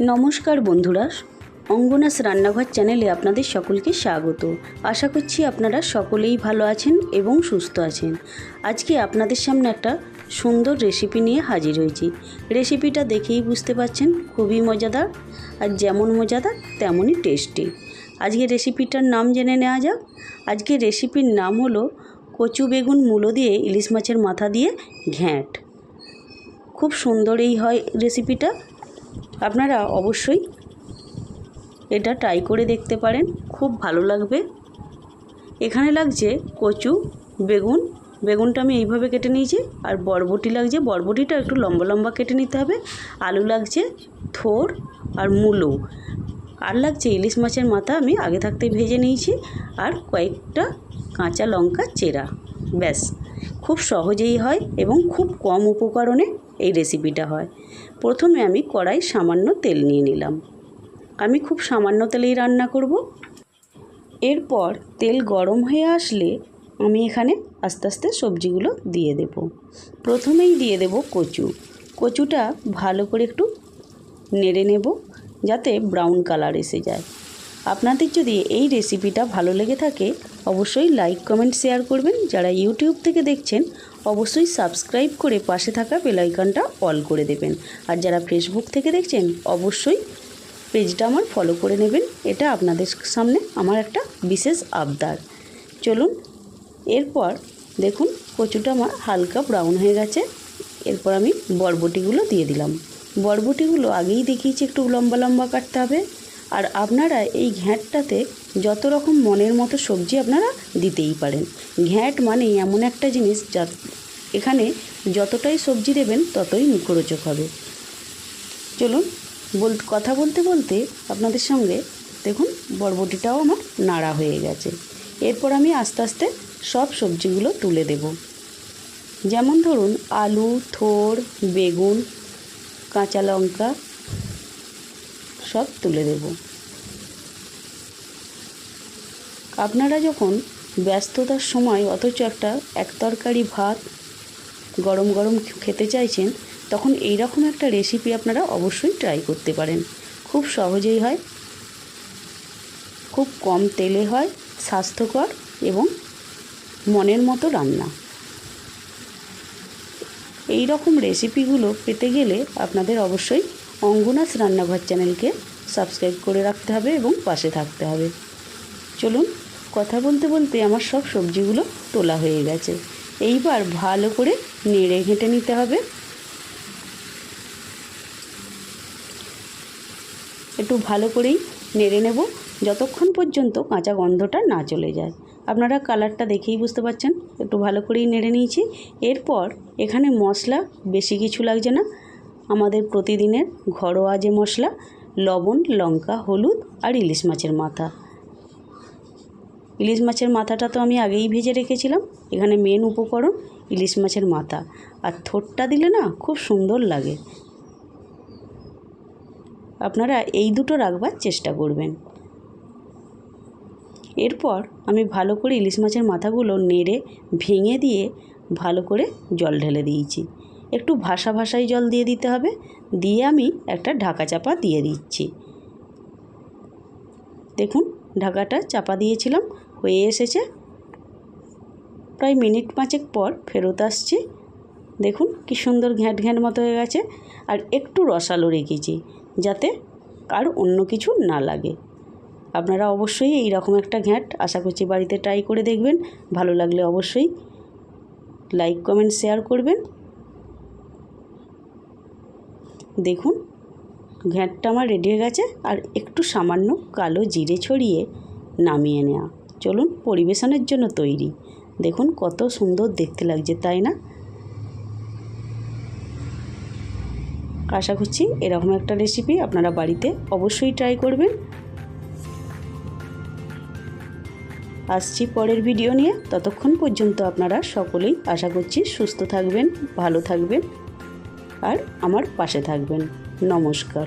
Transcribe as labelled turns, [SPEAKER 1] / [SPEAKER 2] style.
[SPEAKER 1] নমস্কার বন্ধুরা, অঙ্গনাস রান্নাঘর চ্যানেলে আপনাদের সকলকে স্বাগত। আশা করছি আপনারা সকলেই ভালো আছেন এবং সুস্থ আছেন। আজকে আপনাদের সামনে একটা সুন্দর রেসিপি নিয়ে হাজির হয়েছি। রেসিপিটা দেখেই বুঝতে পারছেন, খুবই মজাদার আর যেমন মজাদার তেমনই টেস্টি আজকে রেসিপিটার নাম জেনে নেওয়া যাক। আজকে রেসিপির নাম হলো কচু বেগুন মূলো দিয়ে ইলিশ মাছের মাথা দিয়ে ঘ্যাঁট। খুব সুন্দর এই হয় রেসিপিটা আপনারা অবশ্যই এটা ট্রাই করে দেখতে পারেন। খুব ভালো লাগবে। এখানে লাগছে কচু, বেগুন। বেগুনটা আমি এইভাবে কেটে নিয়েছি। আর বরবটি লাগছে। বরবটিটা একটু লম্বা লম্বা কেটে নিতে হবে। আলু লাগছে, থোর আর মূলো। আর লাগছে ইলিশ মাছের মাথা আমি আগে থাকতে ভেজে নিয়েছি। আর কয়েকটা কাঁচা লঙ্কা চেরা। ব্যাস। খুব সহজেই হয় এবং খুব কম উপকরণে এই রেসিপিটা হয়। প্রথমে আমি কড়াই সামান্য তেল নিয়ে নিলাম। আমি খুব সামান্য তেলেই রান্না করব। এরপর তেল গরম হয়ে আসলে আমি এখানে আস্তে আস্তে সবজিগুলো দিয়ে দেব। প্রথমেই দিয়ে দেব কচু। কচুটা ভালো করে একটু নেড়ে নেব যাতে ব্রাউন কালার এসে যায়। আপনাদের যদি এই রেসিপিটা ভালো লেগে থাকে, অবশ্যই লাইক কমেন্ট শেয়ার করবেন। যারা ইউটিউব থেকে দেখছেন অবশ্যই সাবস্ক্রাইব করে পাশে থাকা বেলাইকনটা অল করে দেবেন। আর যারা ফেসবুক থেকে দেখছেন, অবশ্যই পেজটা আমার ফলো করে নেবেন। এটা আপনাদের সামনে আমার একটা বিশেষ আবদার। চলুন, এরপর দেখুন, কচুটা আমার হালকা ব্রাউন হয়ে গেছে। এরপর আমি বরবটিগুলো দিয়ে দিলাম। বরবটিগুলো আগেই দেখিয়েছি, একটু লম্বা লম্বা কাটতে হবে। আর আপনারা এই ঘ্যাঁটটাতে যত রকম মনের মতো সবজি আপনারা দিতেই পারেন। ঘ্যাঁট মানে এমন একটা জিনিস যা এখানে যতটাই সবজি দেবেন ততই মুখরোচক হবে। চলুন, বল কথা বলতে বলতে আপনাদের সঙ্গে দেখুন, বরবটিটাও আমার নাড়া হয়ে গেছে। এরপর আমি আস্তে আস্তে সব সবজিগুলো তুলে দেব। যেমন ধরুন, আলু থোর বেগুন, কাঁচা লঙ্কা সব তুলে দেব। আপনারা যখন ব্যস্ততার সময় অথচ একটা এক তরকারি ভাত গরম গরম খেতে চাইছেন, তখন এই রকম একটা রেসিপি আপনারা অবশ্যই ট্রাই করতে পারেন। খুব সহজেই হয়। খুব কম তেলে হয়, স্বাস্থ্যকর এবং মনের মতো রান্না। এই রকম রেসিপিগুলো পেতে গেলে আপনাদের অবশ্যই অঙ্গনাস রান্নাঘর চ্যানেলকে সাবস্ক্রাইব করে রাখতে হবে এবং পাশে থাকতে হবে। চলুন, কথা বলতে বলতে আমার সব সবজিগুলো তোলা হয়ে গেছে। এইবার ভালো করে নেড়ে ঘেঁটে নিতে হবে। একটু ভালো করেই নেড়ে নেব যতক্ষণ পর্যন্ত কাঁচা গন্ধটা না চলে যায়। আপনারা কালারটা দেখেই বুঝতে পারছেন। একটু ভালো করেই নেড়ে নিয়েছি। এরপর এখানে মশলা বেশি কিছু লাগছে না। আমাদের প্রতিদিনের ঘরোয়া যে মশলা, লবণ, লঙ্কা, হলুদ আর ইলিশ মাছের মাথা। ইলিশ মাছের মাথাটা তো আমি আগেই ভেজে রেখেছিলাম। এখানে মেন উপকরণ ইলিশ মাছের মাথা। আর থোটটা দিলে না খুব সুন্দর লাগে। আপনারা এই দুটো রাখবার চেষ্টা করবেন। এরপর আমি ভালো করে ইলিশ মাছের মাথাগুলো নেড়ে, ভেঙে দিয়ে ভালো করে জল ঢেলে দিয়েছি। একটু ভাসা ভাসাই জল দিয়ে দিতে হবে। দিয়ে আমি একটা ঢাকা চাপা দিয়ে দিচ্ছি। দেখুন, ঢাকাটা চাপা দিয়েছিলাম, হয়ে এসেছে। প্রায় মিনিট পাঁচেক পর ফেরত আসছি। দেখুন, কি সুন্দর ঘ্যাঁট ঘ্যাঁট মতো হয়ে গেছে। আর একটু রসালো রেখেছি, যাতে আর অন্য কিছু না লাগে। আপনারা অবশ্যই এই রকম একটা ঘ্যাঁট আশা করছি বাড়িতে ট্রাই করে দেখবেন। ভালো লাগলে অবশ্যই লাইক, কমেন্ট, শেয়ার করবেন। দেখুন, ঘ্যাঁটটা আমার রেডি হয়ে গেছে আর একটু সামান্য কালো জিরে ছড়িয়ে নামিয়ে নেওয়া। চলুন পরিবেশনের জন্য তৈরি। দেখুন কত সুন্দর দেখতে লাগছে, তাই না? আশা করছি এরকম একটা রেসিপি আপনারা বাড়িতে অবশ্যই ট্রাই করবেন। আসছি পরের ভিডিও নিয়ে। ততক্ষণ পর্যন্ত আপনারা সকলেই আশা করছি সুস্থ থাকবেন, ভালো থাকবেন। আর আমার পাশে থাকবেন। নমস্কার।